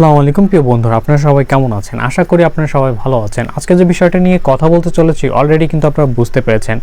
আসসালামু আলাইকুম, প্রিয় বন্ধুরা, আপনারা সবাই কেমন আছেন? আশা করি আপনারা সবাই ভালো আছেন। আজকে যে বিষয়টা নিয়ে কথা বলতে চলেছি অলরেডি কিন্তু আপনারা বুঝতে পেরেছেন।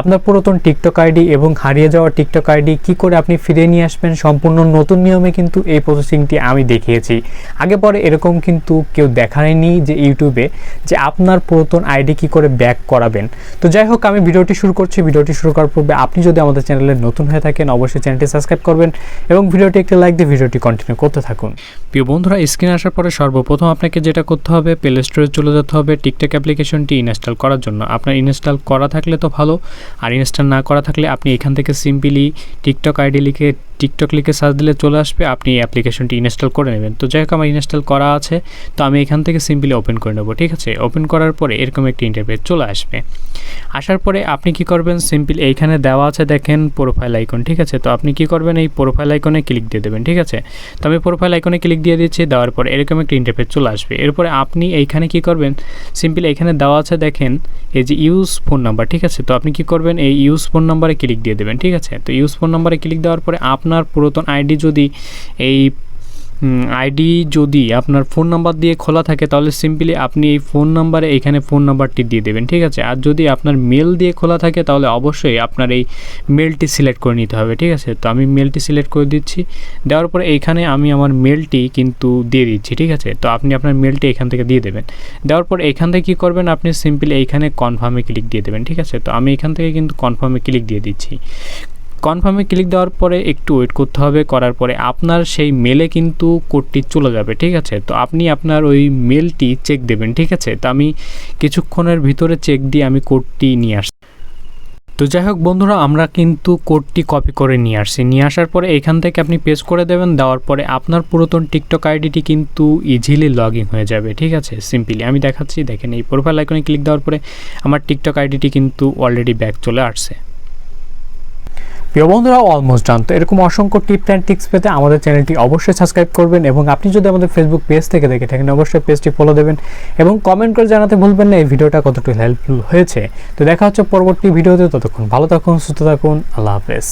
আপনার পুরাতন টিকটক আইডি এবং হারিয়ে যাওয়া টিকটক আইডি কি করে আপনি ফিরিয়ে নিয়ে আসবেন, সম্পূর্ণ নতুন নিয়মে কিন্তু এই প্রসেসিংটি আমি দেখিয়েছি। আগে পরে এরকম কিন্তু কেউ দেখায়নি যে ইউটিউবে যে আপনার পুরাতন আইডি কি করে ব্যাক করাবেন। তো যাই হোক, আমি ভিডিওটি শুরু করছি। ভিডিওটি শুরু করার পূর্বে আপনি যদি আমাদের চ্যানেলে নতুন হয়ে থাকেন, অবশ্যই চ্যানেলটি সাবস্ক্রাইব করবেন এবং ভিডিওটি একটি লাইক দিয়ে ভিডিওটি কন্টিনিউ করতে থাকুন। প্রিয় বন্ধুরা স্ক্রিনে আসার পরে সর্বপ্রথম আপনাকে যেটা করতে হবে প্লে স্টোরে চলে যেতে হবে টিকটক অ্যাপ্লিকেশনটি ইনস্টল করার জন্য। আপনার ইনস্টল করা থাকলে তো ভালো, আর ইনস্টল না করা থাকলে আপনি এখান থেকে সিম্পলি টিকটক আইডি লিখে টিকটক লিখে সার্চ দিলে চলে আসবে, আপনি অ্যাপ্লিকেশনটি ইনস্টল করে নেবেন। তো যাই হোক, আমার ইনস্টল করা আছে, তো আমি এখান থেকে সিম্পলি ওপেন করে নেব, ঠিক আছে? ওপেন করার পরে এরকম একটি ইন্টারভিউ চলে আসবে। আসার পরে আপনি কি করবেন? সিম্পল এইখানে দেওয়া আছে, দেখেন প্রোফাইল আইকন ঠিক আছে? তো আপনি কি করবেন? এই প্রোফাইল আইকনে ক্লিক দিয়ে দেবেন, ঠিক আছে? তো আমি প্রোফাইল আইকনে ক্লিক দিয়ে দিচ্ছি, দেওয়ার পরে এরকম একটা ইন্টারফেস চলে আসবে। এরপরে আপনি এইখানে কি করবেন? সিম্পল এখানে দেওয়া আছে, দেখেন, এই যে ইউজ ফোন নাম্বার ঠিক আছে? তো আপনি কি করবেন? এই ইউজ ফোন নাম্বারে ক্লিক দিয়ে দেবেন, ঠিক আছে? তো ইউজ ফোন নাম্বারে ক্লিক দেওয়ার পরে আপনার পুরাতন আইডি যদি এই আইডি যদি আপনার ফোন নাম্বার দিয়ে খোলা থাকে, তাহলে সিম্পলি আপনি এই ফোন নাম্বারে এখানে ফোন নাম্বারটি দিয়ে দেবেন, ঠিক আছে? আর যদি আপনার মেল দিয়ে খোলা থাকে, তাহলে অবশ্যই আপনার এই মেলটি সিলেক্ট করে নিতে হবে, ঠিক আছে? তো আমি মেলটি সিলেক্ট করে দিচ্ছি, দেওয়ার পরে এইখানে আমি আমার মেলটি কিন্তু দিয়ে দিচ্ছি, ঠিক আছে? তো আপনি আপনার মেলটি এখান থেকে দিয়ে দেবেন। দেওয়ার পর এখান থেকে কী করবেন? আপনি সিম্পলি এইখানে কনফার্মে ক্লিক দিয়ে দেবেন, ঠিক আছে? তো আমি এখান থেকে কিন্তু কনফার্মে ক্লিক দিয়ে দিচ্ছি। কনফার্মে ক্লিক দেওয়ার পরে একটু ওয়েট করতে হবে, করার পরে আপনার সেই মেলে কিন্তু কোডটি চলে যাবে, ঠিক আছে? তো আপনি আপনার ওই মেলটি চেক দেবেন, ঠিক আছে? তো আমি কিছুক্ষণের ভিতরে চেক দিয়ে আমি কোডটি নিয়ে আসছি। তো যাই হোক বন্ধুরা, আমরা কিন্তু কোডটি কপি করে নিয়ে আসছি। নিয়ে আসার পরে এখান থেকে আপনি পেস্ট করে দেবেন, দেওয়ার পরে আপনার পুরাতন টিকটক আইডিটি কিন্তু ইজিলি লগ ইন হয়ে যাবে, ঠিক আছে? সিম্পলি আমি দেখাচ্ছি, দেখেন এই প্রোফাইল আইকনে ক্লিক দেওয়ার পরে আমার টিকটক আইডিটি কিন্তু অলরেডি ব্যাক চলে আসছে। প্রিয় বন্ধুরা অলমোস্ট জানতো এরকম অসংখ্য টিপস অ্যান্ড টিক্স পেতে আমাদের চ্যানেলটি অবশ্যই সাবস্ক্রাইব করবেন এবং আপনি যদি আমাদের ফেসবুক পেজ থেকে দেখে থাকেন, অবশ্যই পেজটি ফলো দেবেন এবং কমেন্ট করে জানাতে ভুলবেন না, এই ভিডিওটা কতটুকু হেল্পফুল হয়েছে। তো দেখা হচ্ছে পরবর্তী ভিডিওতে, ততক্ষণ ভালো থাকুন, সুস্থ থাকুন, আল্লাহ হাফেজ।